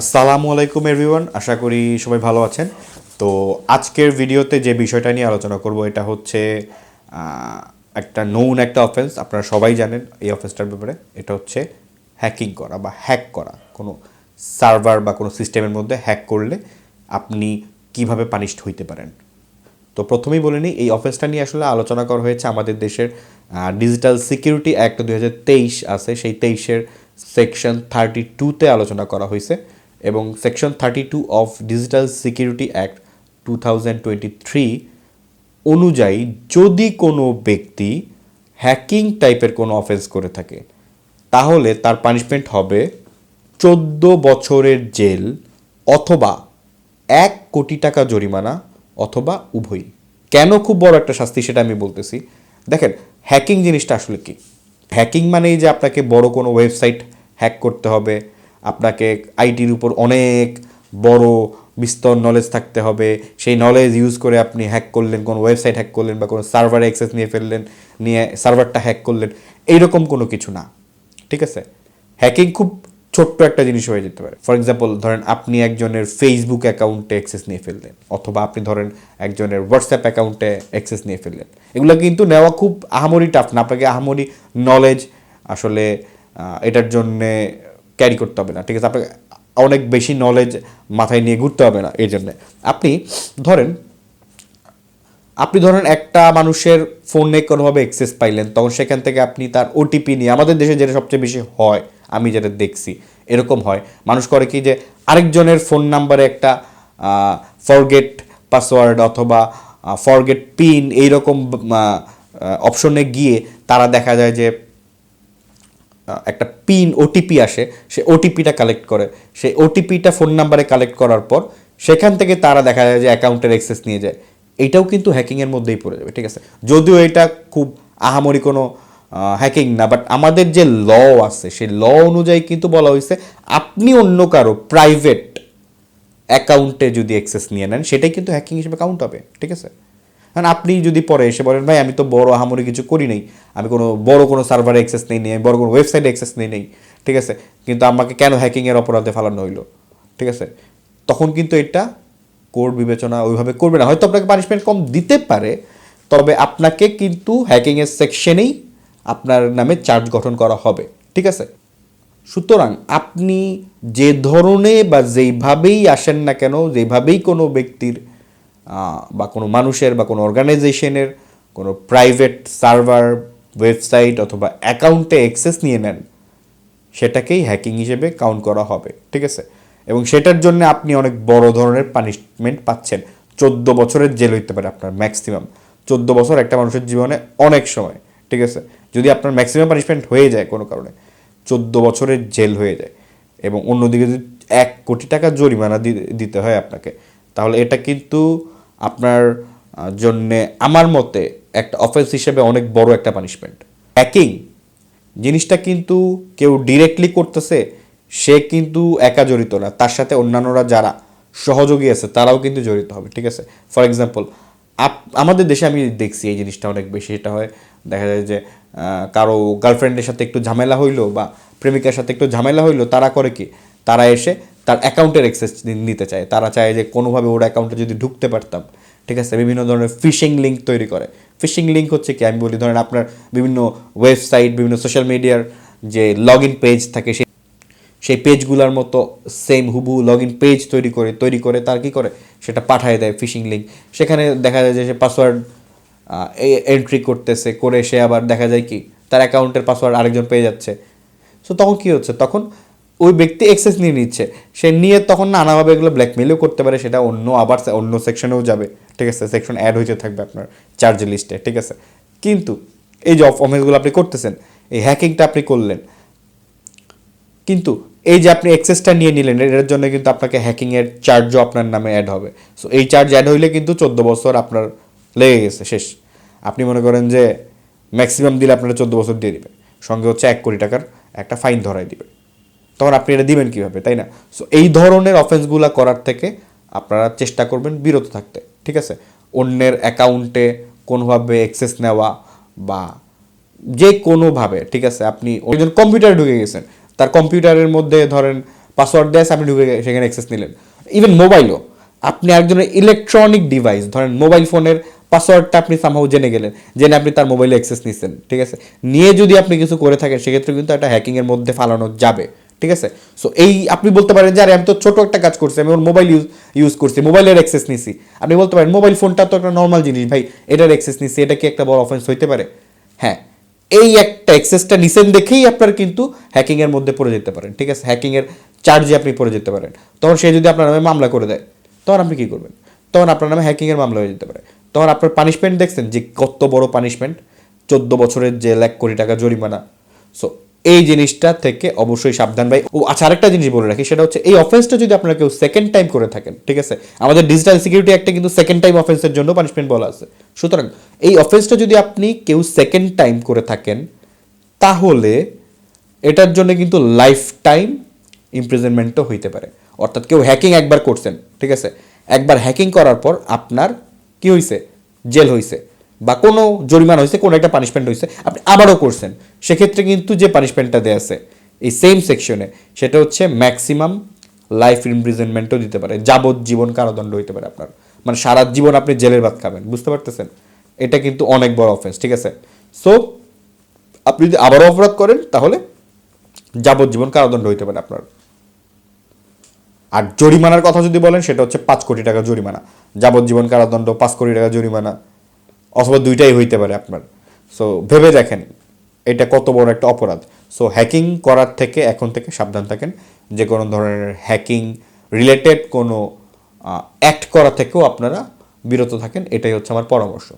আসসালামু আলাইকুম এভরিওয়ান আশা করি সবাই ভালো আছেন। তো আজকের ভিডিওতে যে বিষয়টা নিয়ে আলোচনা করব, এটা হচ্ছে একটা নৌন একটা অফেন্স আপনারা সবাই জানেন এই অফেন্সটার ব্যাপারে। এটা হচ্ছে হ্যাকিং করা বা হ্যাক করা। কোনো সার্ভার বা কোনো সিস্টেমের মধ্যে হ্যাক করলে আপনি কীভাবে পানিশড হইতে পারেন। তো প্রথমেই বলে নিই, এই অফেন্সটা নিয়ে আসলে আলোচনা করা হয়েছে আমাদের দেশের ডিজিটাল সিকিউরিটি অ্যাক্ট দুই হাজার তেইশ আছে। সেই তেইশের সেকশন থার্টি টুতে আলোচনা করা হয়েছে। এবং section thirty two of digital security act two thousand twenty three অনুযায়ী যদি কোনো ব্যক্তি হ্যাকিং টাইপের কোনো অফেন্স করে থাকে, তাহলে তার পানিশমেন্ট হবে চোদ্দ বছরের জেল অথবা এক কোটি টাকা জরিমানা অথবা উভয়ই। কেন খুব বড় একটা শাস্তি সেটা আমি বলতেছি। দেখেন হ্যাকিং জিনিসটা আসলে কি? হ্যাকিং মানেই যে আপনাকে বড় কোনো ওয়েবসাইট হ্যাক করতে হবে আপনাকে আইটির উপর অনেক বড় বিস্তর নলেজ থাকতে হবে। সেই নলেজ ইউজ করে আপনি হ্যাক করলেন, কোনো ওয়েবসাইট হ্যাক করলেন বা কোনো সার্ভারে অ্যাক্সেস নিয়ে ফেললেন, নিয়ে সার্ভারটা হ্যাক করলেন, এইরকম কোনো কিছু না। ঠিক আছে? হ্যাকিং খুব ছোট্ট একটা জিনিস হয়ে যেতে পারে। ফর এক্সাম্পল ধরেন আপনি একজনের ফেসবুক অ্যাকাউন্টে অ্যাক্সেস নিয়ে ফেললেন, অথবা আপনি ধরেন একজনের হোয়াটসঅ্যাপ অ্যাকাউন্টে অ্যাক্সেস নিয়ে ফেললেন। এগুলো কিন্তু নেওয়া খুব আহামরি টাফ না। আপনাকে আহামরি নলেজ আসলে এটার জন্যে ক্যারি করতে হবে না। ঠিক আছে, আপনাকে অনেক বেশি নলেজ মাথায় নিয়ে ঘুরতে হবে না এই জন্যে। আপনি ধরেন আপনি ধরেন একটা মানুষের ফোনে কোনোভাবে অ্যাক্সেস পাইলেন, তখন সেখান থেকে আপনি তার ওটিপি নিয়ে, আমাদের দেশে যেটা সবচেয়ে বেশি হয়, আমি যেটা দেখছি, এরকম হয়। মানুষ করে কি যে আরেকজনের ফোন নাম্বারে একটা ফরগেট পাসওয়ার্ড অথবা ফরগেট পিন এইরকম অপশনে গিয়ে তারা দেখা যায় যে একটা পিন ওটিপি আসে, সে ওটিপিটা কালেক্ট করে। সেই ওটিপিটা ফোন নাম্বারে কালেক্ট করার পর সেখান থেকে তারা দেখা যায় যে অ্যাকাউন্টের অ্যাক্সেস নিয়ে যায়। এটাও কিন্তু হ্যাকিংয়ের মধ্যেই পড়ে যাবে, ঠিক আছে? যদিও এটা খুব আহামরি কোনো হ্যাকিং না বাট আমাদের যে ল আছে, সেই ল অনুযায়ী কিন্তু বলা হয়েছে, আপনি অন্য কারও প্রাইভেট অ্যাকাউন্টে যদি অ্যাক্সেস নিয়ে নেন, সেটাই কিন্তু হ্যাকিং হিসেবে কাউন্ট হবে, ঠিক আছে? কারণ আপনি যদি পরে এসে বলেন, ভাই, আমি তো বড় আহামরি কিছু করি নাই। আমি কোনো বড় কোনো সার্ভারে অ্যাক্সেস নেই নেই, বড় কোনো ওয়েবসাইটে অ্যাক্সেস নেই নেই। ঠিক আছে? কিন্তু আমাকে কেন হ্যাকিংয়ের অপরাধে ফালানো হইল? ঠিক আছে? তখন কিন্তু এটা কোর্ট বিবেচনা ওইভাবে করবে না। হয়তো আপনাকে পানিশমেন্ট কম দিতে পারে, তবে আপনাকে কিন্তু হ্যাকিংয়ের সেকশনেই আপনার নামে চার্জ গঠন করা হবে। ঠিক আছে? সুতরাং আপনি যে ধরনে বা যেইভাবেই আসেন না কেন যেভাবেই কোনো ব্যক্তির বা কোনো মানুষের বা কোনো অর্গানাইজেশনের কোনো প্রাইভেট সার্ভার ওয়েবসাইট অথবা অ্যাকাউন্টে অ্যাক্সেস নিয়ে নেন, সেটাকেই হ্যাকিং হিসেবে কাউন্ট করা হবে, ঠিক আছে? এবং সেটার জন্য আপনি অনেক বড় ধরনের পানিশমেন্ট পাচ্ছেন। চোদ্দ বছরের জেল হইতে পারে আপনার ম্যাক্সিমাম চোদ্দ বছর একটা মানুষের জীবনে অনেক সময়, ঠিক আছে? যদি আপনার ম্যাক্সিমাম পানিশমেন্ট হয়ে যায় কোনো কারণে, চোদ্দ বছরের জেল হয়ে যায় এবং অন্যদিকে যদি এক কোটি টাকা জরিমানা দিতে হয় আপনাকে, তাহলে এটা কিন্তু আপনার জন্যে আমার মতে একটা অফেন্স হিসেবে অনেক বড় একটা পানিশমেন্ট হ্যাকিং জিনিসটা কিন্তু কেউ ডিরেক্টলি করতেছে, সে কিন্তু একা জড়িত না। তার সাথে অন্যান্যরা যারা সহযোগী আছে, তারাও কিন্তু জড়িত হবে, ঠিক আছে? ফর এক্সাম্পল আপ, আমাদের দেশে আমি দেখছি এই জিনিসটা অনেক বেশি, এটা হয়, দেখা যায় যে কারও গার্লফ্রেন্ডের সাথে একটু ঝামেলা হইল বা প্রেমিকার সাথে একটু ঝামেলা হইল, তারা করে কি? তারা এসে তার অ্যাকাউন্টের অ্যাক্সেস নিতে চায়। তারা চায় যে কোনোভাবে ওর অ্যাকাউন্টে যদি ঢুকতে পারতাম, ঠিক আছে? বিভিন্ন ধরনের ফিশিং লিঙ্ক তৈরি করে। ফিশিং লিঙ্ক হচ্ছে কি? আমি বলি, ধরেন আপনার বিভিন্ন ওয়েবসাইট বিভিন্ন সোশ্যাল মিডিয়ার যে লগ ইন পেজ থাকে, সেই সেই পেজগুলোর মতো সেম হুবু লগ ইন পেজ তৈরি করে তৈরি করে তার কি করে? সেটা পাঠায় দেয় ফিশিং লিঙ্ক সেখানে দেখা যায় যে সে পাসওয়ার্ড এন্ট্রি করতেছে, করে সে আবার দেখা যায় কি? তার অ্যাকাউন্টের পাসওয়ার্ড আরেকজন পেয়ে যাচ্ছে। সো তখন কি হচ্ছে? তখন ওই ব্যক্তি এক্সেস নিয়ে নিচ্ছে। সে নিয়ে তখন নানাভাবে এগুলো ব্ল্যাকমেলও করতে পারে, সেটা অন্য আবার অন্য সেকশনেও যাবে। ঠিক আছে সেকশন অ্যাড হইতে থাকবে আপনার চার্জ লিস্টে ঠিক আছে। কিন্তু এই যে অফেন্সগুলো আপনি করতেছেন, এই হ্যাকিংটা আপনি করলেন, কিন্তু এই যে আপনি এক্সেসটা নিয়ে নিলেন এটার জন্য কিন্তু আপনাকে হ্যাকিংয়ের চার্জও আপনার নামে অ্যাড হবে। সো এই চার্জ অ্যাড হইলে কিন্তু চোদ্দ বছর আপনার লেগে গেছে, শেষ। আপনি মনে করেন যে ম্যাক্সিমাম দিলে আপনারা চোদ্দ বছর দিয়ে দেবে সঙ্গে হচ্ছে এক কোটি টাকার একটা ফাইন ধরাই দিবে তখন আপনি এটা দিবেন কীভাবে, তাই না? সো এই ধরনের অফেন্সগুলো করার থেকে আপনারা চেষ্টা করবেন বিরত থাকতে, ঠিক আছে? অন্যের অ্যাকাউন্টে কোনোভাবে অ্যাক্সেস নেওয়া বা যে কোনোভাবে, ঠিক আছে? আপনি একজন কম্পিউটারে ঢুকে গেছেন, তার কম্পিউটারের মধ্যে ধরেন পাসওয়ার্ড দেয় আপনি ঢুকে সেখানে অ্যাক্সেস নিলেন। ইভেন মোবাইলও আপনি একজনের ইলেকট্রনিক ডিভাইস ধরেন মোবাইল ফোনের পাসওয়ার্ডটা আপনি সামহাও জেনে গেলেন, জেনে আপনি তার মোবাইলে অ্যাক্সেস নিচ্ছেন ঠিক আছে? নিয়ে যদি আপনি কিছু করে থাকেন, সেক্ষেত্রে কিন্তু একটা হ্যাকিংয়ের মধ্যে ফালানো যাবে। ঠিক আছে? সো এই আপনি বলতে পারেন যে, আরে, আমি তো ছোট একটা কাজ করছি, আমি ওর মোবাইল ইউজ ইউজ করছি মোবাইলের অ্যাক্সেস নিছি। আপনি বলতে পারেন মোবাইল ফোনটা তো একটা নর্মাল জিনিস, ভাই, এটার অ্যাক্সেস নিছি, এটা কি একটা বড় অফেন্স হইতে পারে? হ্যাঁ এই একটা অ্যাক্সেসটা নিছেন দেখেই আপনার কিন্তু হ্যাকিংয়ের মধ্যে পড়ে যেতে পারেন, ঠিক আছে? হ্যাকিংয়ের চার্জে আপনি পড়ে যেতে পারেন। তখন সে যদি আপনার নামে মামলা করে দেয়, তখন আপনি কী করবেন? তখন আপনার নামে হ্যাকিংয়ের মামলা হয়ে যেতে পারে। তখন আপনার পানিশমেন্ট দেখছেন যে, কত বড় পানিশমেন্ট চোদ্দ বছরের যে লাখ কোটি টাকা জরিমানা। সো এই জিনিসটা থেকে অবশ্যই সাবধান ভাই। ও আচ্ছা আরেকটা জিনিস বলে রাখি, সেটা হচ্ছে এই অফেন্সটা যদি আপনারা কেউ সেকেন্ড টাইম করে থাকেন, ঠিক আছে? আমাদের ডিজিটাল সিকিউরিটি একটা কিন্তু সেকেন্ড টাইম অফেন্সের জন্য পানিশমেন্ট বলা আছে। সুতরাং, এই অফেন্সটা যদি আপনি কেউ সেকেন্ড টাইম করে থাকেন, তাহলে এটার জন্য কিন্তু লাইফ টাইম ইমপ্রিজনমেন্টও হইতে পারে। অর্থাৎ কেউ হ্যাকিং একবার করছেন, ঠিক আছে? একবার হ্যাকিং করার পর আপনার কি হয়েছে জেল হয়েছে বা কোনো জরিমানা হয়েছে, কোনো একটা পানিশমেন্ট হয়েছে, আপনি আবারও করছেন। সেক্ষেত্রে কিন্তু যে পানিশমেন্টটা দেওয়া আছে, এই সেম সেকশনে সেটা হচ্ছে ম্যাক্সিমাম লাইফ ইমপ্রিজনমেন্টও দিতে পারে, যাবজ্জীবন কারাদণ্ড হইতে পারে আপনার। মানে সারা জীবন আপনি জেলের ভাত খাবেন, বুঝতে পারতেছেন? এটা কিন্তু অনেক বড় অফেন্স ঠিক আছে? সো আপনি যদি আবারও অপরাধ করেন, তাহলে যাবজ্জীবন কারাদণ্ড হইতে পারে আপনার। আর জরিমানার কথা যদি বলেন, সেটা হচ্ছে পাঁচ কোটি টাকা জরিমানা। যাবজ্জীবন কারাদণ্ড, পাঁচ কোটি টাকা জরিমানা। অথবা দুইটাই হইতে পারে আপনার। সো ভেবে দেখেন, এটা কত বড় একটা অপরাধ। সো হ্যাকিং করার থেকে এখন থেকে সাবধান থাকেন। যে কোনো ধরনের হ্যাকিং রিলেটেড কোনো অ্যাক্ট করা থেকেও আপনারা বিরত থাকেন। এটাই হচ্ছে আমার পরামর্শ।